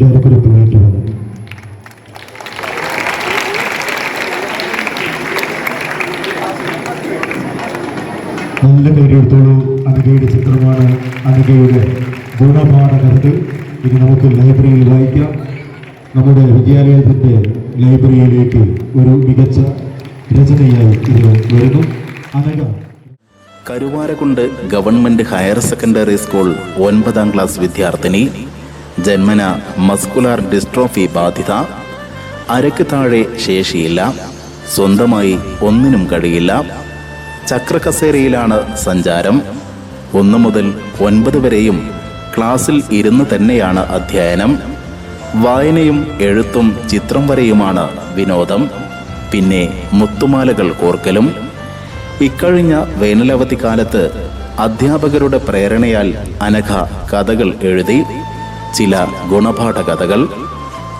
ഡയറക്ടറെ തോന്നിയിട്ടുള്ളത് നല്ല കയറിയെടുത്തോളൂ അനഘയുടെ ചിത്രമാണ് അനഘയുടെ ഗുണപാഠകർക്ക് ഇനി നമുക്ക് ലൈബ്രറിയിൽ വായിക്കാം. നമ്മുടെ വിദ്യാലയത്തിന്റെ ലൈബ്രറിയിലേക്ക് ഒരു മികച്ച രചനയായി ഇത് വരുന്നു. Anagha Karuvarakundu government higher secondary school ഒൻപതാം ക്ലാസ് വിദ്യാർത്ഥിനി ജന്മന മസ്കുലാർ ഡിസ്ട്രോഫി ബാധിത. അരക്ക് താഴെ ശേഷിയില്ല. സ്വന്തമായി ഒന്നിനും കഴിയില്ല. ചക്രകസേരയിലാണ് സഞ്ചാരം. ഒന്നു മുതൽ ഒൻപത് വരെയും ക്ലാസ്സിൽ ഇരുന്ന് തന്നെയാണ് അധ്യയനം. വായനയും എഴുത്തും ചിത്രം വരെയുമാണ് വിനോദം. പിന്നെ മുത്തുമാലകൾ കോർക്കലും. ഇക്കഴിഞ്ഞ വേനലവധി കാലത്ത് അധ്യാപകരുടെ പ്രേരണയാൽ അനഘ കഥകൾ എഴുതി ചില ഗുണപാഠ കഥകൾ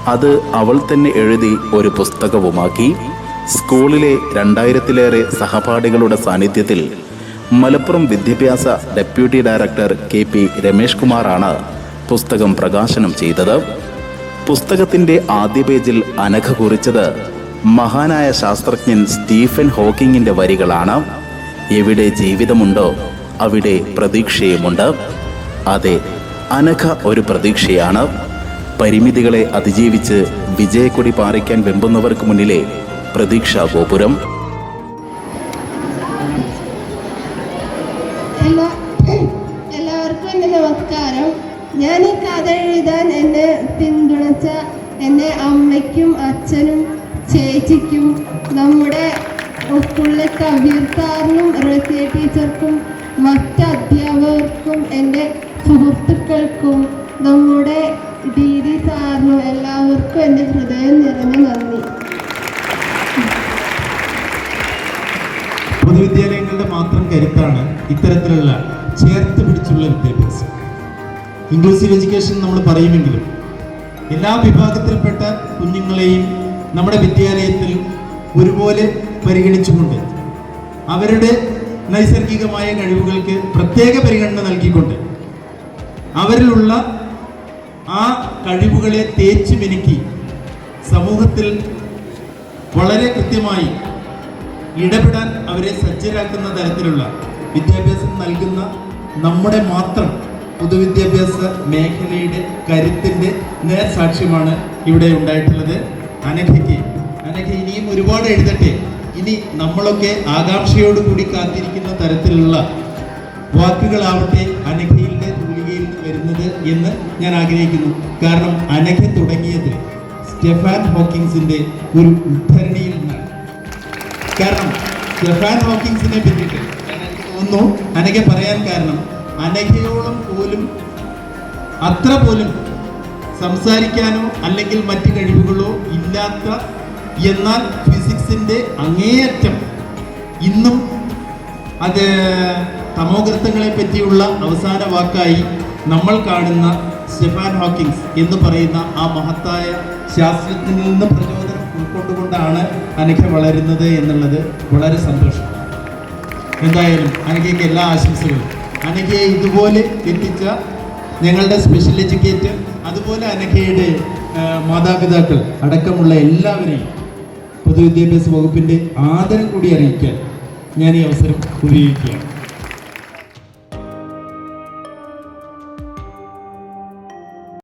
അത് അവൾ തന്നെ എഴുതി ഒരു പുസ്തകവുമാക്കി. സ്കൂളിലെ രണ്ടായിരത്തിലേറെ സഹപാഠികളുടെ സാന്നിധ്യത്തിൽ മലപ്പുറം വിദ്യാഭ്യാസ deputy director K P Ramesh കുമാറാണ് പുസ്തകം പ്രകാശനം ചെയ്തത്. പുസ്തകത്തിന്റെ ആദ്യ പേജിൽ അനഘ കുറിച്ചത് മഹാനായ ശാസ്ത്രജ്ഞൻ സ്റ്റീഫൻ ഹോക്കിങ്ങിന്റെ വരികളാണ്. എവിടെ ജീവിതമുണ്ടോ അവിടെ പ്രതീക്ഷയുമുണ്ട്. അതെ അനഘ ഒരു പ്രതീക്ഷയാണ്. പരിമിതികളെ അതിജീവിച്ച് വിജയക്കൊടി പാറിക്കാൻ വെമ്പുന്നവർക്ക് മുന്നിലെ പ്രതീക്ഷാ ഗോപുരം. എല്ലാവർക്കും നമസ്കാരം. ഞാൻ ഈ കഥ എഴുതാൻ എന്നെ പിന്തുണച്ച എന്റെ അമ്മയ്ക്കും അച്ഛനും ചേച്ചിക്കും നമ്മുടെ സ്കൂളിലെ കബീർ സാറിനും ടീച്ചർക്കും മറ്റ് അധ്യാപകർക്കും എന്റെ സുഹൃത്തുക്കൾക്കും നമ്മുടെ ദീദി സാറിനും എല്ലാവർക്കും എന്റെ ഹൃദയം നിറഞ്ഞ നന്ദി. പൊതുവിദ്യാലയങ്ങളുടെ മാത്രം കരുത്താണ് ഇത്തരത്തിലുള്ള ചേർത്ത് പിടിച്ചുള്ള വിദ്യാഭ്യാസം. ഇൻക്ലൂസീവ് എഡ്യൂക്കേഷൻ നമ്മൾ പറയുമെങ്കിലും എല്ലാ വിഭാഗത്തിൽപ്പെട്ട കുഞ്ഞുങ്ങളെയും നമ്മുടെ വിദ്യാലയത്തിൽ ഒരുപോലെ പരിഗണിച്ചുകൊണ്ട് അവരുടെ നൈസർഗികമായ കഴിവുകൾക്ക് പ്രത്യേക പരിഗണന നൽകിക്കൊണ്ട് അവരിലുള്ള ആ കഴിവുകളെ തേച്ചു മിനുക്കി സമൂഹത്തിൽ വളരെ കൃത്യമായി ഇടപെടാൻ അവരെ സജ്ജരാക്കുന്ന തരത്തിലുള്ള വിദ്യാഭ്യാസം നൽകുന്ന നമ്മുടെ മാത്രം പൊതുവിദ്യാഭ്യാസ മേഖലയുടെ കരുത്തിന്റെ നേർസാക്ഷ്യമാണ് ഇവിടെ ഉണ്ടായിട്ടുള്ളത്. അനഘയ്ക്ക് അനഘ ഇനിയും ഒരുപാട് എഴുതട്ടെ. ഇനി നമ്മളൊക്കെ ആകാംക്ഷയോടുകൂടി കാത്തിരിക്കുന്ന തരത്തിലുള്ള വാക്കുകളാവട്ടെ വരുന്നത് എന്ന് ഞാൻ ആഗ്രഹിക്കുന്നു. കാരണം അനഘ തുടങ്ങിയത് സ്റ്റെഫാൻ ഹോക്കിങ്സിന്റെ ഒരു ഉദ്ധരണിയിൽ നിന്നാണ്. കാരണം സ്റ്റെഫാൻ ഹോക്കിങ്സിനെ പറ്റിയിട്ട് തോന്നുന്നു അനഘ പറയാൻ കാരണം അനഘയോളം പോലും അത്ര പോലും സംസാരിക്കാനോ അല്ലെങ്കിൽ മറ്റ് കഴിവുകളോ ഇല്ലാത്ത എന്നാൽ ഫിസിക്സിന്റെ അങ്ങേയറ്റം ഇന്നും അത് തമോഗർത്തങ്ങളെ പറ്റിയുള്ള അവസാന വാക്കായി നമ്മൾ കാണുന്ന സ്റ്റെഫാൻ ഹോക്കിങ്സ് എന്ന് പറയുന്ന ആ മഹത്തായ ശാസ്ത്രജ്ഞനിൽ നിന്ന് പ്രചോദനം ഉൾക്കൊണ്ടുകൊണ്ടാണ് അനഘ വളരുന്നത് എന്നുള്ളത് വളരെ സന്തോഷം എന്തായാലും അനഘയ്ക്ക് എല്ലാ ആശംസകളും. അനഘയെ ഇതുപോലെ എത്തിച്ച ഞങ്ങളുടെ സ്പെഷ്യൽ എഡ്യൂക്കേറ്റർ അതുപോലെ അനഘയുടെ മാതാപിതാക്കൾ അടക്കമുള്ള എല്ലാവരെയും പൊതുവിദ്യാഭ്യാസ വകുപ്പിന്റെ ആദരം കൂടി അറിയിക്കാൻ ഞാൻ ഈ അവസരം ഉപയോഗിക്കുകയാണ്.